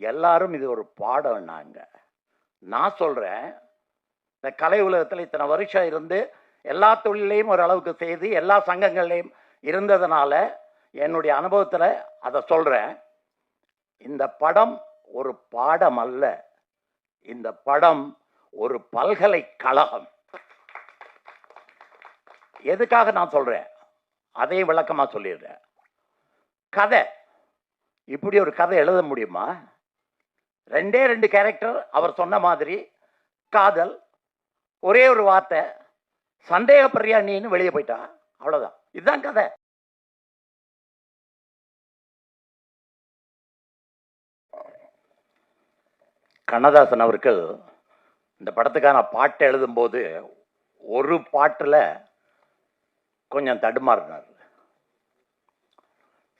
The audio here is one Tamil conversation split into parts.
எல்லாரும் இது ஒரு பாடம்னாங்க நான் சொல்கிறேன் இந்த கலை உலகத்தில் இத்தனை வருஷம் இருந்து எல்லா தொழிலையும் ஓரளவுக்கு செய்து எல்லா சங்கங்கள்லையும் இருந்ததுனால என்னுடைய அனுபவத்தில் அதை சொல்கிறேன் இந்த படம் ஒரு பாடம் அல்ல. இந்த படம் ஒரு பல்கலைக்கழகம். எதுக்காக நான் சொல்கிறேன் அதையும் விளக்கமாக சொல்லிடுறேன். கதை. இப்படி ஒரு கதை எழுத முடியுமா? ரெண்டே ரெண்டு கேரக்டர் அவர் சொன்ன மாதிரி காதல் ஒரே ஒரு வார்த்தை சந்தேகப்படுறியா நீன்னு வெளியே போயிட்டா. அவ்வளோதான் இதுதான் கதை. கண்ணதாசன் அவர்கள் இந்த படத்துக்கான பாட்டு எழுதும்போது ஒரு பாட்டில் கொஞ்சம் தடுமாறினார்.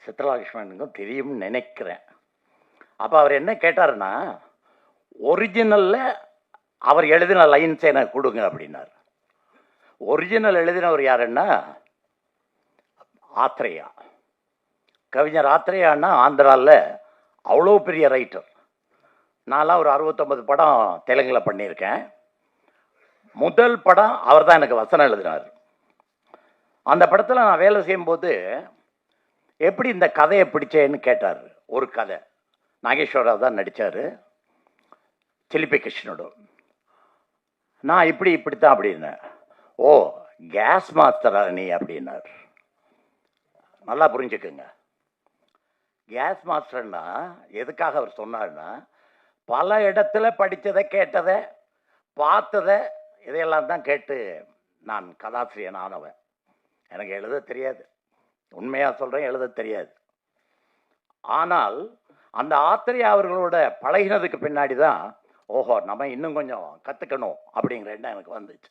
சித்ரலட்சுமனுக்கும் தெரியும்னு நினைக்கிறேன். அப்போ அவர் என்ன கேட்டாருன்னா ஒரிஜினலில் அவர் எழுதின லைன்ஸ் எனக்கு கொடுங்க அப்படின்னார். ஒரிஜினல் எழுதினவர் யாருன்னா ஆத்ரேயா. கவிஞர் ஆத்ரேயான்னா ஆந்திராவில் அவ்வளோ பெரிய ரைட்டர் நான்லாம் ஒரு அறுபத்தொம்பது படம் தெலுங்கில் பண்ணியிருக்கேன். முதல் படம் அவர் தான் எனக்கு வசனம் எழுதினார். அந்த படத்தில் நான் வேலை செய்யும்போது எப்படி இந்த கதையை பிடிச்சேன்னு கேட்டார் ஒரு கதை. நாகேஸ்வரராவ் தான் நடித்தார் சிலிப்பி கிருஷ்ணனோட. நான் இப்படி இப்படித்தான் அப்படின்னேன். ஓ கேஸ் மாஸ்டரா நீ அப்படின்னார். நல்லா புரிஞ்சுக்குங்க. கேஸ் மாஸ்டர்னா எதுக்காக அவர் சொன்னார்னா பல இடத்துல படித்ததை கேட்டதை பார்த்ததை இதையெல்லாம் தான் கேட்டு நான் கதாசிரியன் ஆனவன். எனக்கு எழுத தெரியாது. உண்மையாக சொல்கிறேன் எழுத தெரியாது. ஆனால் அந்த ஆத்திரியா அவர்களோட பழகினதுக்கு பின்னாடி தான் ஓஹோ நம்ம இன்னும் கொஞ்சம் கற்றுக்கணும் அப்படிங்கிற எண்ணம் எனக்கு வந்துச்சு.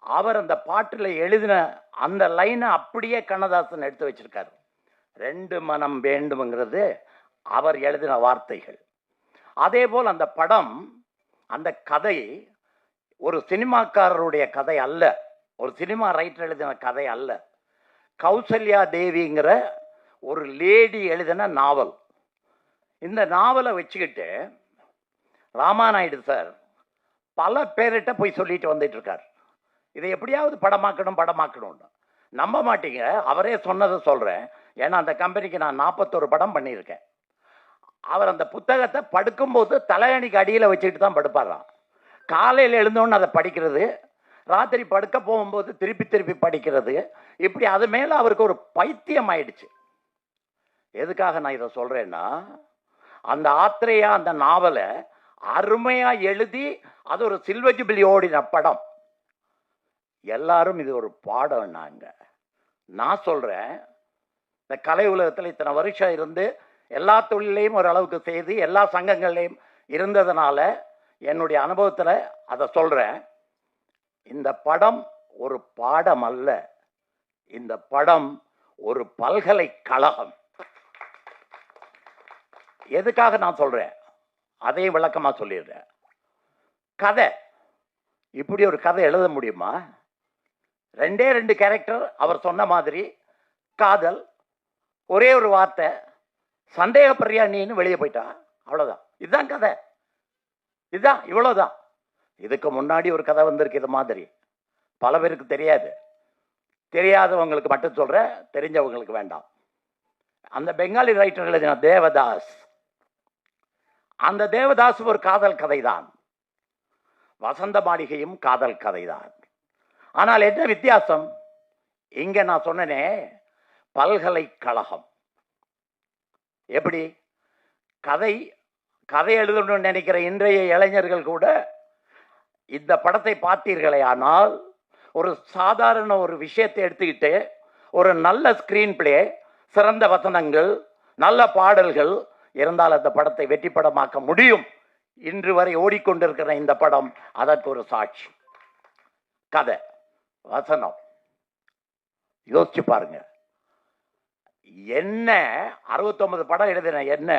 அவர் அந்த பாட்டில் எழுதின அந்த லைனை அப்படியே கண்ணதாசன் எடுத்து வச்சிருக்காரு. ரெண்டு மனம் வேண்டும்ங்கிறது அவர் எழுதின வார்த்தைகள். அதே போல் அந்த படம் அந்த கதை ஒரு சினிமாக்காரருடைய கதை அல்ல. ஒரு சினிமா ரைட்டர் எழுதின கதை அல்ல. கௌசல்யா தேவிங்கிற ஒரு லேடி எழுதின நாவல். இந்த நாவலை வச்சுக்கிட்டு ராமாநாயுடு சார் பல பேர்கிட்ட போய் சொல்லிட்டு வந்துட்டு இருக்கார் இதை எப்படியாவது படமாக்கணும் படமாக்கணும்னு. நம்ப மாட்டீங்க. அவரே சொன்னதை சொல்கிறேன் ஏன்னா அந்த கம்பெனிக்கு நான் நாற்பத்தொரு படம் பண்ணியிருக்கேன். அவர் அந்த புத்தகத்தை படுக்கும்போது தலையணிக்கு அடியில் வச்சுக்கிட்டு தான் படுப்பாராம். காலையில் எழுந்தோன்னு அதை படிக்கிறது ராத்திரி படுக்க போகும்போது திருப்பி திருப்பி படிக்கிறது இப்படி அது மேலே அவருக்கு ஒரு பைத்தியம் ஆயிடுச்சு எதுக்காக நான் இதை சொல்கிறேன்னா அந்த ஆத்திரையா அந்த நாவலை அருமையாக எழுதி அது ஒரு சில்வர் ஓடின படம். எல்லாரும் இது ஒரு பாடம்னாங்க நான் சொல்கிறேன் இந்த கலை உலகத்தில் இத்தனை வருஷம் இருந்து எல்லா தொழிலையும் ஓரளவுக்கு செய்து எல்லா சங்கங்கள்லையும் இருந்ததுனால என்னுடைய அனுபவத்தில் அதை சொல்கிறேன் இந்த படம் ஒரு பாடம் அல்ல இந்த படம் ஒரு பல்கலைக்கழகம். எதுக்காக நான் சொல்கிறேன் அதையும் விளக்கமாக சொல்லிடுறேன். கதை. இப்படி ஒரு கதை எழுத முடியுமா? ரெண்டே ரெண்டு கேரக்டர் அவர் சொன்ன மாதிரி காதல் ஒரே ஒரு வார்த்தை சந்தேகப்படுறியா நீன்னு வெளியே போயிட்டா. அவ்வளோதான் இதுதான் கதை. இதுதான் இவ்வளோதான் இதுக்கு முன்னாடி ஒரு கதை வந்திருக்கு இது மாதிரி. பல பேருக்கு தெரியாது. தெரியாதவங்களுக்கு மட்டும் சொல்கிறேன் தெரிஞ்சவங்களுக்கு வேண்டாம். அந்த பெங்காலி ரைட்டர் எழுதின தேவதாஸ் அந்த தேவதாஸ் ஒரு காதல் கதைதான். வசந்த மாளிகையும் காதல் கதைதான். ஆனால் என்ன வித்தியாசம்? இங்க நான் சொன்னனே பல்கலைக்கழகம். எப்படி? கதை கதை எழுதணும்னு நினைக்கிற இன்றைய இளைஞர்கள் கூட இந்த படத்தை பார்த்தீர்களே ஆனால் ஒரு சாதாரண ஒரு விஷயத்தை எடுத்துக்கிட்டு ஒரு நல்ல ஸ்கிரீன் பிளே சிறந்த வசனங்கள் நல்ல பாடல்கள் இருந்தால் அந்த படத்தை வெற்றி படமாக்க முடியும். இன்று வரை ஓடிக்கொண்டிருக்கிற இந்த படம் அதற்கு ஒரு சாட்சி. கதை வசனம். யோசிச்சு பாருங்க. என்ன அறுபத்தொன்பது படம் எழுதின என்ன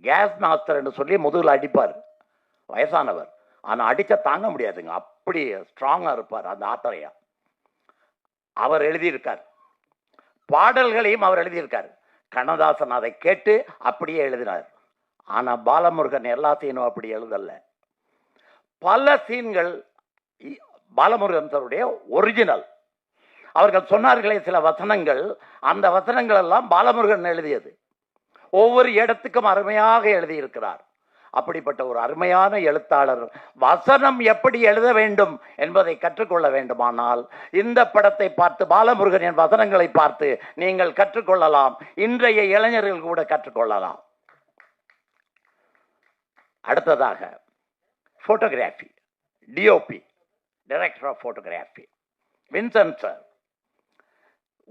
கேஸ் மாஸ்டர்னு சொல்லி முதுகில் அடிப்பார். வயசானவர். ஆனால் அடிச்சா தாங்க முடியாதுங்க. அப்படி ஸ்ட்ராங்காக இருப்பார் அந்த ஆத்தரையா அவர் எழுதியிருக்கார். பாடல்களையும் அவர் எழுதியிருக்கார். கண்ணதாசன் அதை கேட்டு அப்படியே எழுதினார். ஆனால் பாலமுருகன் எல்லா சீனும் அப்படி எழுதல. பல சீன்கள் இ- பாலமுருகன் சாருடைய ஒரிஜினல் அவர்கள் சொன்னார்களே சில வசனங்கள் அந்த வசனங்கள் எல்லாம் பாலமுருகன் எழுதியது. ஒவ்வொரு இடத்துக்கும் அருமையாக எழுதியிருக்கிறார். அப்படிப்பட்ட ஒரு அருமையான எழுத்தாளர். வசனம் எப்படி எழுத வேண்டும் என்பதை கற்றுக்கொள்ள வேண்டுமானால் இந்த படத்தை பார்த்து பாலமுருகனின் வசனங்களை பார்த்து நீங்கள் கற்றுக்கொள்ளலாம். இன்றைய இளைஞர்கள் கூட கற்றுக்கொள்ளலாம். அடுத்ததாக photography DOP director of photography Vincent sir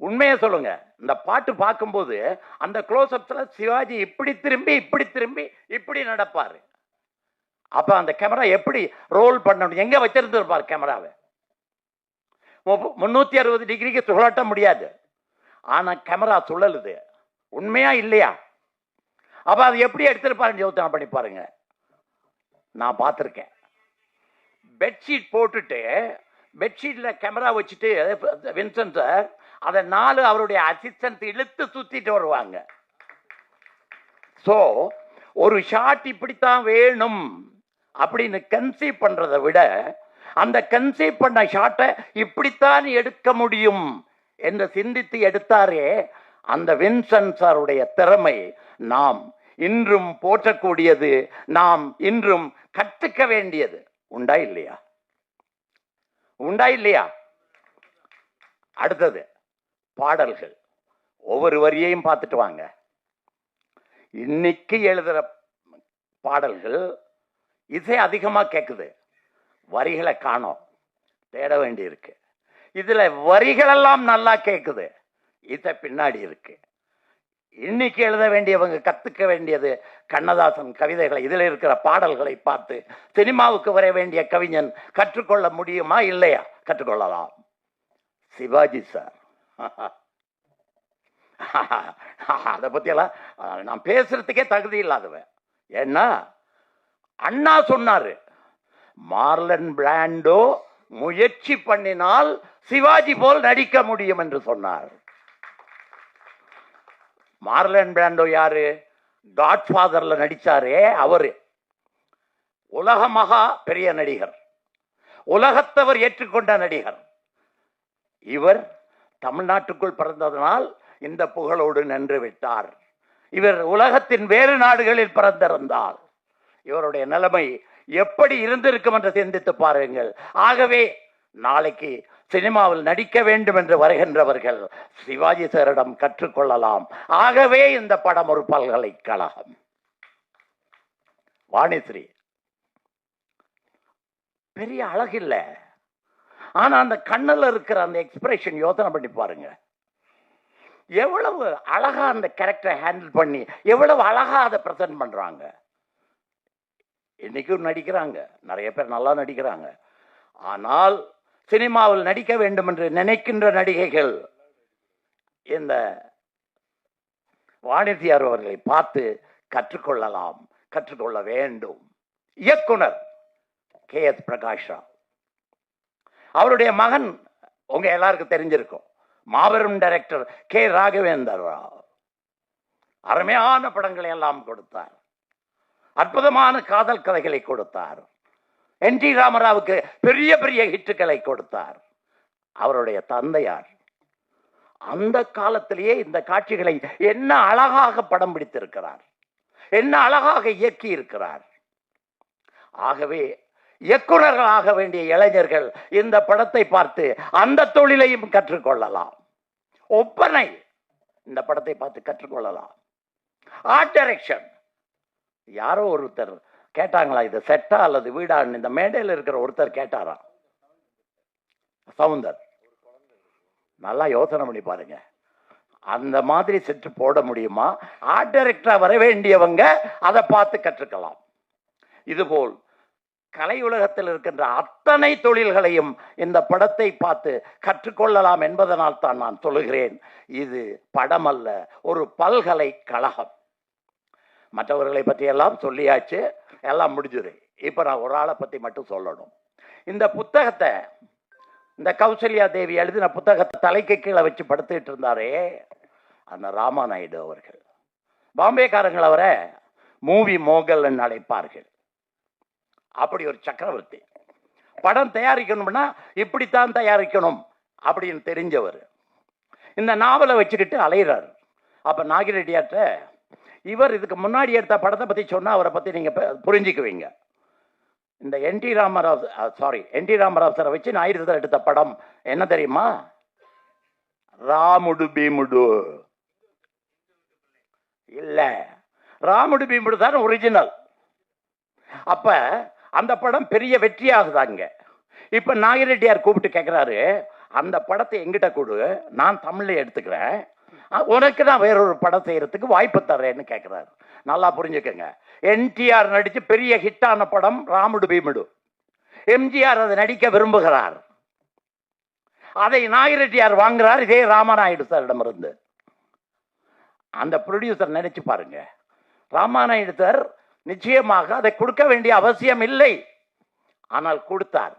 உண்மையை சொல்லுங்க. இந்த பாட்டு பார்க்கும்போது அந்த க்ளோஸ்அப்ஸில் சிவாஜி இப்படி திரும்பி இப்படி திரும்பி இப்படி நடப்பார். அப்போ அந்த கேமரா எப்படி ரோல் பண்ணணும்? எங்கே வச்சிருந்துருப்பார் கேமராவை முந்நூற்றி அறுபது டிகிரிக்கு சுழட்ட முடியாது. ஆனால் கேமரா சுழலுது. உண்மையா இல்லையா? அப்போ அது எப்படி எடுத்திருப்பாருன்னு யோசனை பண்ணி பாருங்க. நான் பார்த்துருக்கேன். பெட்ஷீட் போட்டுட்டு பெட்ஷீட்டில் கேமரா வச்சுட்டு வின்சென்ட் சார் அதை நாலு அவருடைய அசிஸ்டன்ட் இழுத்து சுத்திட்டு வருவாங்க. ஸோ ஒரு ஷாட் இப்படித்தான் வேணும் அப்படின்னு கன்சீவ் பண்றதை விட அந்த கன்சீவ் பண்ண ஷாட்டை இப்படித்தான் எடுக்க முடியும் என்று சிந்தித்து எடுத்தாரே அந்த வின்சென்ட் சாருடைய திறமை நாம் இன்றும் போற்றக்கூடியது நாம் இன்றும் கற்றுக்க வேண்டியது. உண்டா இல்லையா? உண்டா இல்லையா? அடுத்தது பாடல்கள். ஒவ்வொரு வரியையும் பார்த்துட்டு வாங்க. இன்னைக்கு எழுதுகிற பாடல்கள் இசை அதிகமாக கேட்குது வரிகளை காணோம். தேட வேண்டியிருக்கு இதில் வரிகளெல்லாம் நல்லா கேட்குது இசை பின்னாடி இருக்கு. இன்னைக்கு எழுத வேண்டியவங்க கற்றுக்க வேண்டியது கண்ணதாசன் கவிதைகளை இதில் இருக்கிற பாடல்களை பார்த்து சினிமாவுக்கு வர வேண்டிய கவிஞன் கற்றுக்கொள்ள முடியுமா இல்லையா? கற்றுக்கொள்ளலாம். சிவாஜி சார். அதை பத்தியெல்லாம் நான் பேசுறதுக்கே தகுதி இல்லாதவன். ஏன்னா அண்ணா சொன்னாரு மார்லன் பிராண்டோ முயற்சி பண்ணினால் சிவாஜி போல் நடிக்க முடியும் என்று சொன்னார். மார்லன் பிராண்டோ யாரு? காட்ஃபாதர்ல நடிச்சாரே அவரு. உலக மகா பெரிய நடிகர். உலகத்தவர் ஏற்றுக்கொண்ட நடிகர். இவர் தமிழ்நாட்டுக்குள் பிறந்ததனால் இந்த புகழோடு நின்று விட்டார். இவர் உலகத்தின் வேறு நாடுகளில் பிறந்திருந்தால் இவருடைய நிலைமை எப்படி இருந்திருக்கும் என்று சிந்தித்து பாருங்கள். ஆகவே நாளைக்கு சினிமாவில் நடிக்க வேண்டும் என்று வருகின்றவர்கள் சிவாஜி சாரிடம் கற்றுக்கொள்ளலாம். ஆகவே இந்த படம் ஒரு பல்கலைக்கழகம். வாணிஸ்ரீ பெரிய அழகில்லை. ஆனா அந்த கண்ணில் இருக்கிற அந்த எக்ஸ்பிரஷன் யோசனை பண்ணி பாருங்க. எவ்வளவு அழகா அந்த கேரக்டரை ஹேண்டில் பண்ணி எவ்வளவு அழகா அதை பிரசன்ட் பண்றாங்க. இன்னைக்கும் நடிக்கிறாங்க. நிறைய பேர் நல்லா நடிக்கிறாங்க. ஆனால் சினிமாவில் நடிக்க வேண்டும் என்று நினைக்கின்ற நடிகைகள் இந்த வாணிஜியார் அவர்களை பார்த்து கற்றுக்கொள்ளலாம் கற்றுக்கொள்ள வேண்டும். இயக்குனர் கே எஸ் பிரகாஷ் ராவ் அவருடைய மகன் உங்க எல்லாருக்கும் தெரிஞ்சிருக்கும். மாபெரும் டைரக்டர் கே. ராகவேந்தர் ராவ். அருமையான படங்களை எல்லாம் கொடுத்தார். அற்புதமான காதல் கதைகளை கொடுத்தார். என் டி. ராமராவுக்கு பெரிய பெரிய ஹிட்டுகளை கொடுத்தார். அவருடைய தந்தையார். அந்த காலத்திலேயே இந்த காட்சிகளை என்ன அழகாக படம் பிடித்திருக்கிறார். என்ன அழகாக இயக்கி இருக்கிறார் ஆகவே இயக்குனர்களாக வேண்டிய இளைஞர்கள் இந்த படத்தை பார்த்து அந்த தொழிலையும் கற்றுக்கொள்ளலாம். ஒப்பனை இந்த படத்தை பார்த்து கற்றுக்கொள்ளலாம். ஆர்ட் டைரக்ஷன் யாரோ ஒருத்தர் கேட்டாங்களா இது செட்டா அல்லது வீடான்னு? இந்த மேடையில் இருக்கிற ஒருத்தர் கேட்டாராம் சவுந்தர். நல்லா யோசனை பண்ணி பாருங்க. அந்த மாதிரி செட்டு போட முடியுமா? ஆர்ட் டைரக்டரா வர வேண்டியவங்க அதை பார்த்து கற்றுக்கலாம். இதுபோல் கலை உலகத்தில் இருக்கின்ற அத்தனை தொழில்களையும் இந்த படத்தை பார்த்து கற்றுக்கொள்ளலாம் என்பதனால் தான் நான் சொல்லுகிறேன். இது படம் அல்ல ஒரு பல்கலைக்கழகம். மற்றவர்களை பற்றி எல்லாம் சொல்லியாச்சு எல்லாம் முடிஞ்சுது. இப்போ நான் ஒரு ஆளை பற்றி மட்டும் சொல்லணும். இந்த புத்தகத்தை இந்த கௌசல்யா தேவி எழுதின புத்தகத்தை தலைக்கு கீழே வச்சு படுத்துக்கிட்டு இருந்தாரே அந்த ராமாநாயுடு அவர்கள். பாம்பேக்காரங்கள் அவரை மூவி மோகல் அழைப்பார்கள். அப்படி ஒரு சக்கரவர்த்தி. படம் தயாரிக்கணும்னா இப்படித்தான் தயாரிக்கணும் அப்படின்னு தெரிஞ்சவர். இந்த நாவலை வச்சுக்கிட்டு அலையிறாரு. அப்போ நாகிரெட்டியார்ட்ட இவர் இதுக்கு முன்னாடி எடுத்த படத்தை பற்றி சொன்னால் அவரை பத்தி நீங்க புரிஞ்சுக்குவீங்க. இந்த N T Ramarao sorry N T Ramarao சாரை வச்சு ஞாயிறு எடுத்த படம். என்ன தெரியுமா? ராமுடு பீமுடு. இல்லை. ராமுடு பீமுடு தான் ஒரிஜினல் அப்ப அந்த படம் பெரிய வெற்றி ஆகுதாங்க இப்ப நாகிரெட்டியார் கூப்பிட்டு கேட்கிறாரு அந்த படத்தை எங்கிட்ட கொடு நான் தமிழ்ல எடுத்துக்கிறேன். உனக்கு நான் வேறொரு படம் செய்யறதுக்கு வாய்ப்பு தர்றேன்னு கேட்கிறாரு நல்லா புரிஞ்சுக்கோங்க. என்டிஆர் நடிச்சு பெரிய ஹிட்டான படம் ராமுடு பீமுடு. எம்ஜிஆர் அதை நடிக்க விரும்புகிறார். அதை நாகிரெட்டியார் வாங்குறார் இதே ராமநாயுடு சாரிடமிருந்து அந்த ப்ரொடியூசர் நினைச்சு பாருங்க. ராமாநாயுடு சார் நிச்சயமாக அதை கொடுக்க வேண்டிய அவசியம் இல்லை. ஆனால் கொடுத்தார்.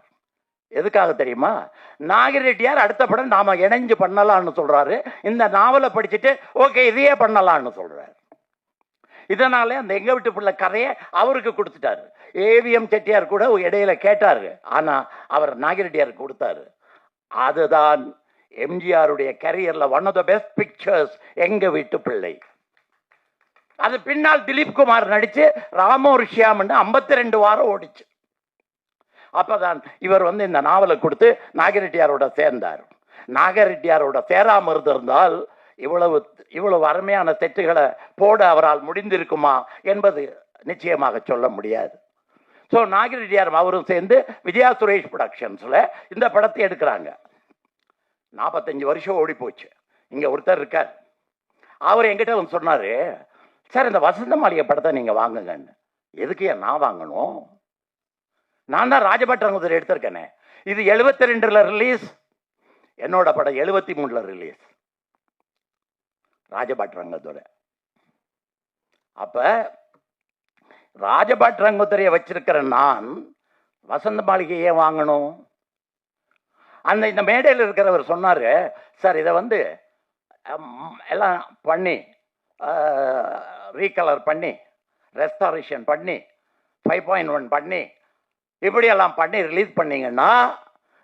எதுக்காக தெரியுமா? நாகிரெட்டியார் அடுத்த படம் நாம இணைஞ்சு பண்ணலாம்னு சொல்றாரு. இந்த நாவலை படிச்சுட்டு ஓகே இதையே பண்ணலாம்னு சொல்றாரு. இதனாலே அந்த எங்க வீட்டு பிள்ளை கதையை அவருக்கு கொடுத்துட்டாரு. ஏவிஎம் செட்டியார் கூட இடையில கேட்டாரு. ஆனா அவர் நாகிரெட்டியார் கொடுத்தாரு. அதுதான் எம்ஜிஆருடைய கரியர்ல one of the best pictures எங்க வீட்டு பிள்ளை. அது பின்னால் திலீப் குமார் நடிச்சு ராமோ ரிஷியாம்னு ஐம்பத்தி ரெண்டு வாரம் ஓடிச்சு. அப்போதான் இவர் வந்து இந்த நாவலை கொடுத்து நாகரெட்டியாரோட சேர்ந்தார். நாகரெட்டியாரோட சேராம இருந்திருந்தால் இவ்வளவு இவ்வளவு அருமையான செட்டுகளை போட அவரால் முடிந்திருக்குமா என்பது நிச்சயமாக சொல்ல முடியாது. ஸோ நாகரெட்டியார் அவரும் சேர்ந்து விஜயா சுரேஷ் ப்ரொடக்ஷன்ஸில் இந்த படத்தை எடுக்கிறாங்க. நாற்பத்தஞ்சு வருஷம் ஓடி போச்சு இங்கே ஒருத்தர் இருக்கார். அவர் என்கிட்ட வந்து சொன்னார் சார் இந்த வசந்த மாளிகை படத்தை நீங்கள் வாங்குங்கன்னு. எதுக்கு ஏன் நான் வாங்கணும்? நான் தான் ராஜபட்டரங்குதிரை எடுத்திருக்கேனே. இது எழுபத்தி ரெண்டுல ரிலீஸ் என்னோட படம் எழுபத்தி மூணுல ரிலீஸ் ராஜபட்டரங்கத்துறை அப்ப ராஜபட்டரங்குத்துறையை வச்சிருக்கிற நான் வசந்த மாளிகையே வாங்கணும்? அந்த இந்த மேடையில் இருக்கிறவர் சொன்னாரு சார் இதை வந்து எல்லாம் பண்ணி ரீகலர் பண்ணி ரெஸ்டாரேஷன் பண்ணி ஃபைவ் பாயிண்ட் ஒன் பண்ணி இப்படியெல்லாம் பண்ணி ரிலீஸ் பண்ணிங்கன்னா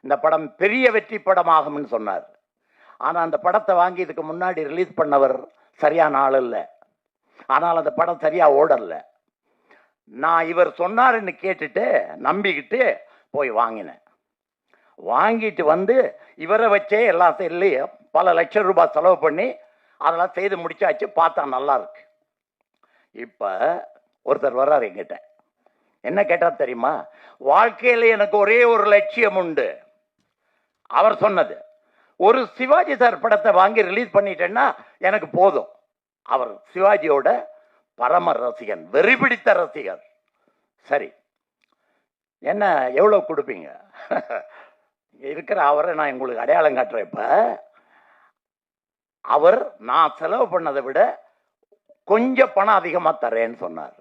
இந்த படம் பெரிய வெற்றி படமாகும்னு சொன்னார். ஆனால் அந்த படத்தை வாங்கி இதுக்கு முன்னாடி ரிலீஸ் பண்ணவர் சரியான ஆள் இல்லை. ஆனால் அந்த படம் சரியாக ஓடலை. நான் இவர் சொன்னாருன்னு கேட்டுட்டு நம்பிக்கிட்டு போய் வாங்கினேன். வாங்கிட்டு வந்து இவரை வச்சே எல்லாம் சொல்லி பல லட்சம் ரூபாய் செலவு பண்ணி அதெல்லாம் செய்து முடிச்சாச்சு பார்த்தா நல்லா இருக்கு. இப்போ ஒருத்தர் வர்றார் எங்கிட்ட என்ன கேட்டால் தெரியுமா? வாழ்க்கையில் எனக்கு ஒரே ஒரு லட்சியம் உண்டு. அவர் சொன்னது ஒரு சிவாஜி சார் படத்தை வாங்கி ரிலீஸ் பண்ணிட்டேன்னா எனக்கு போதும். அவர் சிவாஜியோட பரம ரசிகன் வெறி பிடித்த ரசிகர். சரி என்ன எவ்வளோ கொடுப்பீங்க? இருக்கிற அவரை நான் உங்களுக்கு அடையாளம் காட்டுறேன் இப்போ. அவர் நான் செலவு பண்ணதை விட கொஞ்சம் பணம் அதிகமாக தரேன்னு சொன்னார்.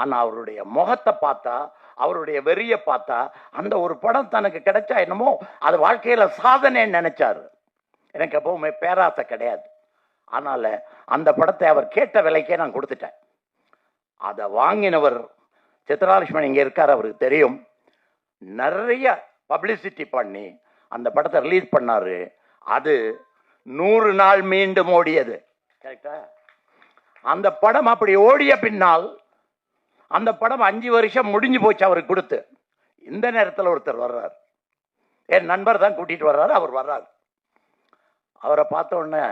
ஆனால் அவருடைய முகத்தை பார்த்தா அவருடைய வெறியை பார்த்தா அந்த ஒரு படம் தனக்கு கிடைச்சா என்னமோ அது வாழ்க்கையில் சாதனைன்னு நினைச்சார். எனக்கு எப்பவுமே பேராசை கிடையாது. அதனால் அந்த படத்தை அவர் கேட்ட விலைக்கே நான் கொடுத்துட்டேன். அதை வாங்கினவர் சித்ராலட்சுமணன் இங்கே இருக்கார் அவருக்கு தெரியும். நிறைய பப்ளிசிட்டி பண்ணி அந்த படத்தை ரிலீஸ் பண்ணார். அது நூறு நாள் மீண்டும் ஓடியது. கரெக்டா? அந்த படம் அப்படி ஓடிய பின்னால் அந்த படம் அஞ்சு வருஷம் முடிஞ்சு போச்சு அவருக்கு கொடுத்து. இந்த நேரத்தில் ஒருத்தர் வர்றார். என் நண்பர் தான் கூட்டிகிட்டு வர்றாரு அவர் வர்றார். அவரை பார்த்த உடனே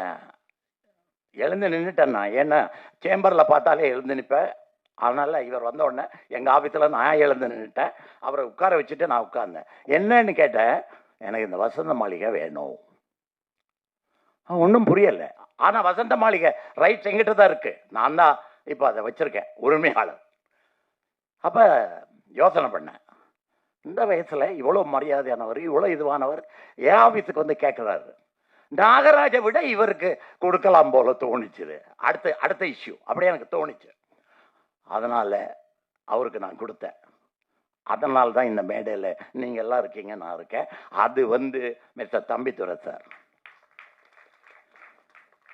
எழுந்து நின்றுட்டேன் நான். ஏன்னா சேம்பரில் பார்த்தாலே எழுந்து நிற்பேன் அதனால் இவர் வந்த உடனே எங்கள் ஆஃபீஸில் நான் எழுந்து நின்றுட்டேன் அவரை உட்கார வச்சுட்டு நான் உட்கார்ந்தேன். என்னன்னு கேட்டேன் எனக்கு இந்த வசந்த மாளிகை வேணும். ஒன்றும் புரியலை. ஆனால் வசந்த மாளிகை ரைட்ஸ் எங்கிட்ட தான் இருக்குது நான் தான் இப்போ அதை வச்சுருக்கேன். உரிமையாளர். அப்போ யோசனை பண்ணேன். இந்த வயசில் இவ்வளோ மரியாதையானவர் இவ்வளோ இதுவானவர் என் ஆஃபீஸுக்கு வந்து கேட்குறாரு நாகராஜை விட இவருக்கு கொடுக்கலாம் போல தோணிச்சுது. அடுத்த அடுத்த இஷ்யூ அப்படியே எனக்கு தோணுச்சு. அதனால் அவருக்கு நான் கொடுத்தேன். அதனால தான் இந்த மேடையில் நீங்கள் எல்லாம் இருக்கீங்க நான் இருக்கேன். அது வந்து மிஸ்டர் தம்பித்துறை சார்.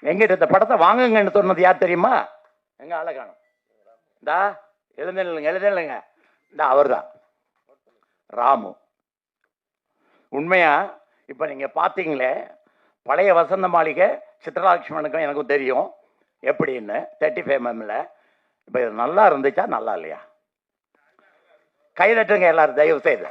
எங்கிட்ட இந்த படத்தை வாங்குங்கன்னு சொன்னது யார் தெரியுமா? எங்க அழகானம் இந்தா எழுந்தில்லுங்க இல்லைங்க இந்த அவர் தான் ராமு. உண்மையா? இப்போ நீங்கள் பார்த்தீங்களே பழைய வசந்த மாளிகை சித்ரலட்சுமணுக்கும் எனக்கும் தெரியும். எப்படின்னு தேர்ட்டி ஃபைவ் எம்எம்ல இப்போ இது நல்லா இருந்துச்சா நல்லா இல்லையா? கைதட்டுங்க எல்லாரும் தயவு செய்து.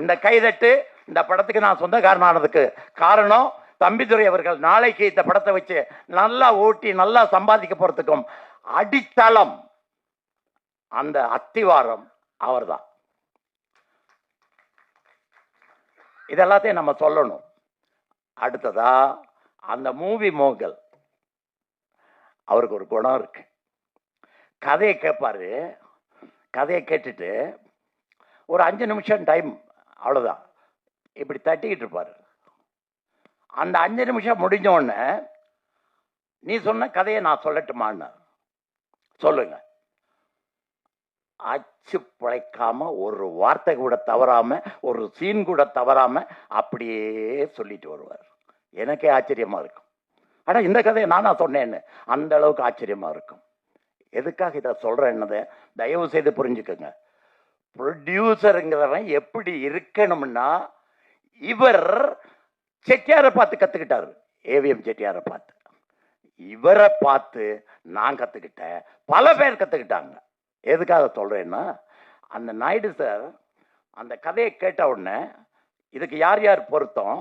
இந்த கைதட்டு இந்த படத்துக்கு நான் சொந்தக்காரனானதுக்கு காரணம் தம்பிதுரை அவர்கள் நாளைக்கு இந்த படத்தை வச்சு நல்லா ஓட்டி நல்லா சம்பாதிக்க போறதுக்கும் அடித்தளம். அந்த அத்திவாரம் அவர்தான். இதெல்லாத்தையும் நம்ம சொல்லணும். அடுத்ததா அந்த மூவி மோகல். அவருக்கு ஒரு குணம் இருக்கு. கதையை கேட்பாரு கதையை கேட்டுட்டு ஒரு அஞ்சு நிமிஷம் டைம் அவ்வளோதான் இப்படி தட்டிக்கிட்டு இருப்பாரு. அந்த அஞ்சு நிமிஷம் முடிஞ்சோடனே நீ சொன்ன கதையை நான் சொல்லட்டுமான்னு? சொல்லுங்க. அச்சு பிழைக்காம ஒரு வார்த்தை கூட தவறாம ஒரு சீன் கூட தவறாம அப்படியே சொல்லிட்டு வருவார். எனக்கே ஆச்சரியமா இருக்கும். ஆனா இந்த கதையை நானா சொன்னேன்னு. அந்த அளவுக்கு ஆச்சரியமா இருக்கும். எதுக்காக இதை சொல்றேன்னதை தயவு செய்து புரிஞ்சுக்கோங்க. ப்ரொடியூசருங்கிறவன் எப்படி இருக்கணும்னா இவர் செட்டியாரை பார்த்து கற்றுக்கிட்டாரு ஏவிஎம் செட்டியாரை பார்த்து. இவரை பார்த்து நான் கற்றுக்கிட்டேன் பல பேர் கற்றுக்கிட்டாங்க எதுக்காக சொல்கிறேன்னா அந்த நாயுடு சார் அந்த கதையை கேட்ட உடனே இதுக்கு யார் யார் பொருத்தம்?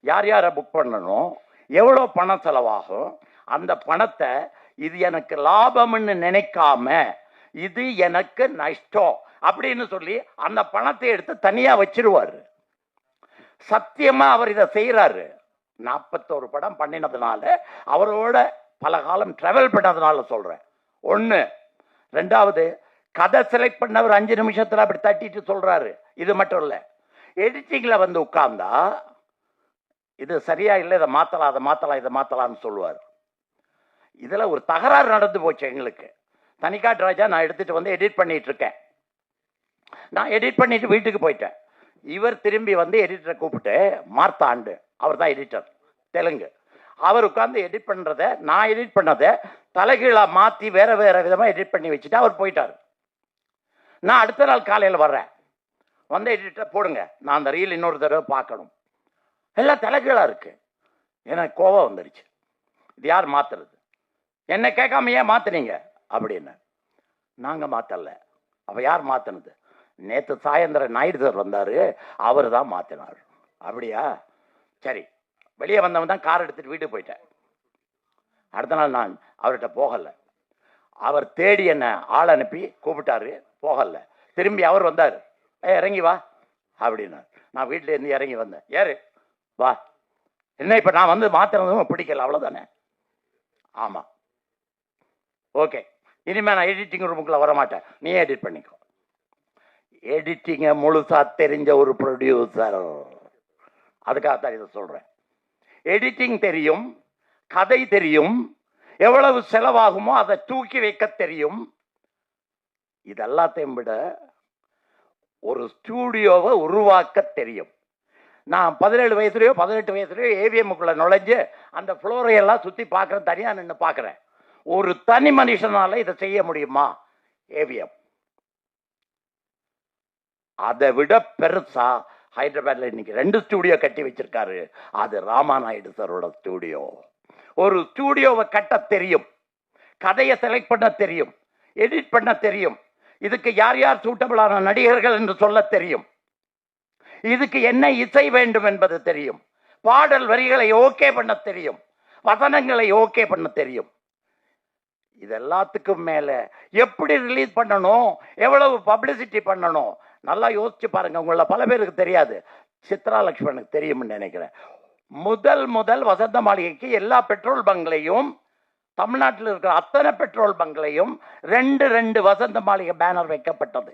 யார் யாரை புக் பண்ணணும்? எவ்வளோ பணம் செலவாகும்? அந்த பணத்தை இது எனக்கு லாபம்னு நினைக்காம இது எனக்கு நஷ்டம் அப்படின்னு சொல்லி அந்த பணத்தை எடுத்து தனியாக வச்சிருவாரு. சத்தியமா அவர் இதை செய்யறாரு நாற்பத்தோரு படம் பண்ணினதுனால அவரோட பல காலம் டிராவல் பண்ணதுனால சொல்றேன். ஒன்று ரெண்டாவது கதை செலக்ட் பண்ணவர் அஞ்சு நிமிஷத்தில் அப்படி தட்டிட்டு சொல்றாரு. இது மட்டும் இல்லை எடிட்டிங்கில் வந்து உட்கார்ந்தா இது சரியா இல்லை இதை மாத்தலாம் அதை மாத்தலாம் இதை மாத்தலாம்னு சொல்லுவார். இதில் ஒரு தகராறு நடந்து போச்சு எங்களுக்கு. தனிக்காட்டு ராஜா நான் எடுத்துட்டு வந்து எடிட் பண்ணிட்டு இருக்கேன். நான் எடிட் பண்ணிட்டு வீட்டுக்கு போயிட்டேன். இவர் திரும்பி வந்து எடிட்டரை கூப்பிட்டு மார்த்தாண்டு அவர் தான் எடிட்டர் தெலுங்கு. அவர் உட்காந்து எடிட் பண்ணுறத நான் எடிட் பண்ணதை தலைகீழாக மாற்றி வேறு வேறு விதமாக எடிட் பண்ணி வச்சுட்டு அவர் போயிட்டார். நான் அடுத்த நாள் காலையில் வர்றேன். வந்து எடிட்டர் போடுங்க. நான் அந்த ரீல் இன்னொரு தடவை பார்க்கணும். எல்லாம் தலைகீழாக இருக்குது எனக்கு கோபம் வந்துருச்சு. இது யார் மாற்றுறது என்னை கேட்காம ஏன் மாற்றுனீங்க அப்படின்னு. நாங்கள் மாற்றலை அவள் யார் மாற்றினது நேற்று சாயந்தரம் நாயுடு சார் வந்தார் அவர் தான் மாற்றினார் அப்படியா? சரி வெளியே வந்தவன் தான் கார் எடுத்துட்டு வீட்டுக்கு போயிட்டேன். அடுத்த நாள் நான் அவர்கிட்ட போகலை. அவர் தேடி என்னை ஆள் அனுப்பி கூப்பிட்டாரு போகலை. திரும்பி அவர் வந்தார். ஏ இறங்கி வா அப்படின்னார். நான் வீட்டிலேருந்து இறங்கி வந்தேன். ஏறு வா. என்ன இப்போ நான் வந்து மாத்திரதும் பிடிக்கல அவ்வளோதானே ஆமாம் ஓகே. இனிமேல் நான் எடிட்டிங் ரூமுக்குள்ளே வர மாட்டேன் நீ எடிட் பண்ணிக்கோ. எடிட்டிங்க முழுசா தெரிஞ்ச ஒரு ப்ரொடியூசர் அதுக்காகத்தான் இதை சொல்றேன். எடிட்டிங் தெரியும் கதை தெரியும் எவ்வளவு செலவாகுமோ அதை தூக்கி வைக்க தெரியும். இதெல்லாத்தையும் விட ஒரு ஸ்டூடியோவை உருவாக்க தெரியும். நான் பதினேழு வயசுலையோ பதினெட்டு வயசுலையோ ஏவிஎம்முக்குள்ளே நுழைஞ்சு அந்த ஃப்ளோரையெல்லாம் சுற்றி பார்க்குறேன் தனியாக நின்று பார்க்குறேன். ஒரு தனி மனுஷனால இதை செய்ய முடியுமா? ஏவிஎம் அதை விட பெருசா ஹைதராபாத்ல இன்னைக்கு ரெண்டு ஸ்டூடியோ கட்டி வச்சிருக்காரு. அது ராமாநாயுடு சாரோட ஸ்டூடியோ ஒரு ஸ்டூடியோவை கட்ட தெரியும். கதையை செலக்ட் பண்ண தெரியும். எடிட் பண்ண தெரியும். இதுக்கு யார் யார் சூட்டபிளான நடிகர்கள் என்று சொல்ல தெரியும். இதுக்கு என்ன இசை வேண்டும் என்பது தெரியும். பாடல் வரிகளை ஓகே பண்ண தெரியும். வசனங்களை ஓகே பண்ண தெரியும். இது எல்லாத்துக்கும் மேலே எப்படி ரிலீஸ் பண்ணணும்? எவ்வளவு பப்ளிசிட்டி பண்ணணும்? நல்லா யோசிச்சு பாருங்க உங்களை பல பேருக்கு தெரியாது. சித்ரா லக்ஷ்மணுக்கு தெரியும்னு நினைக்கிறேன். முதல் முதல் வசந்த மாளிகைக்கு எல்லா பெட்ரோல் பங்க்லையும் தமிழ்நாட்டில் இருக்கிற அத்தனை பெட்ரோல் பங்க்லையும் ரெண்டு ரெண்டு வசந்த மாளிகை பேனர் வைக்கப்பட்டது.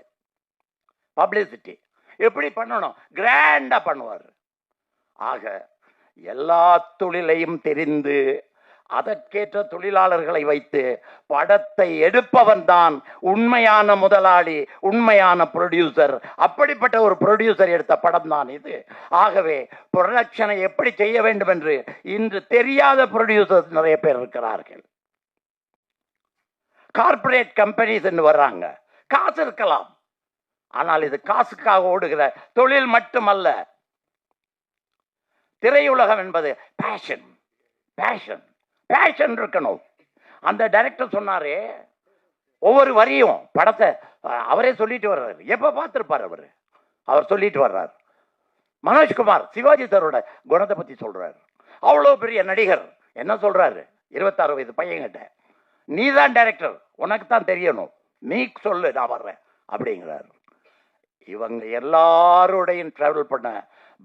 பப்ளிசிட்டி எப்படி பண்ணணும்? கிராண்டா பண்ணுவார். ஆக எல்லா தொழிலையும் தெரிந்து அதற்கேற்ற தொழிலாளர்களை வைத்து படத்தை எடுப்பவன் தான் உண்மையான முதலாளி உண்மையான ப்ரொடியூசர் அப்படிப்பட்ட ஒரு ப்ரொடியூசர் எடுத்த படம் தான் இது. ஆகவே ப்ரொடக்ஷனை எப்படி செய்ய வேண்டும் என்று இன்று தெரியாத ப்ரொடியூசர் நிறைய பேர் இருக்கிறார்கள். கார்ப்பரேட் கம்பெனிஸ் வர்றாங்க. காசு இருக்கலாம். ஆனால் இது காசுக்காக ஓடுகிற தொழில் மட்டுமல்ல. திரையுலகம் என்பது பேஷன் பேஷன் பேஷன் இருக்கணும். அந்த டைரக்டர் சொன்னாரே ஒவ்வொரு வரியும் படத்தை அவரே சொல்லிட்டு வர்றாரு. எப்போ பார்த்துருப்பார் அவர்? அவர் சொல்லிட்டு வர்றார். மனோஜ்குமார் சிவாஜி சாரோட குணத்தை பற்றி சொல்கிறார் அவ்வளோ பெரிய நடிகர். என்ன சொல்கிறாரு இருபத்தாறு வயது பையன்கிட்ட. நீ தான் டைரக்டர் உனக்கு தான் தெரியணும். நீ சொல்லு நான் வர்றேன். அப்படிங்கிறாரு. இவங்க எல்லாரோடையும் ட்ராவல் பண்ண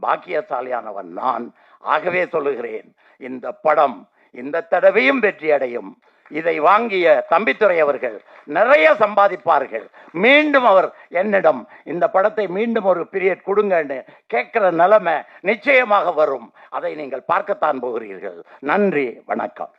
பாக்கியசாலியானவன் நான். ஆகவே சொல்லுகிறேன் இந்த படம் இந்த தடவையும் வெற்றி அடையும். இதை வாங்கிய தம்பித்துறை அவர்கள் நிறைய சம்பாதிப்பார்கள். மீண்டும் அவர் என்னிடம் இந்த படத்தை மீண்டும் ஒரு பீரியட் கொடுங்கன்னு கேட்கிற நிலைமை நிச்சயமாக வரும். அதை நீங்கள் பார்க்கத்தான் போகிறீர்கள். நன்றி வணக்கம்.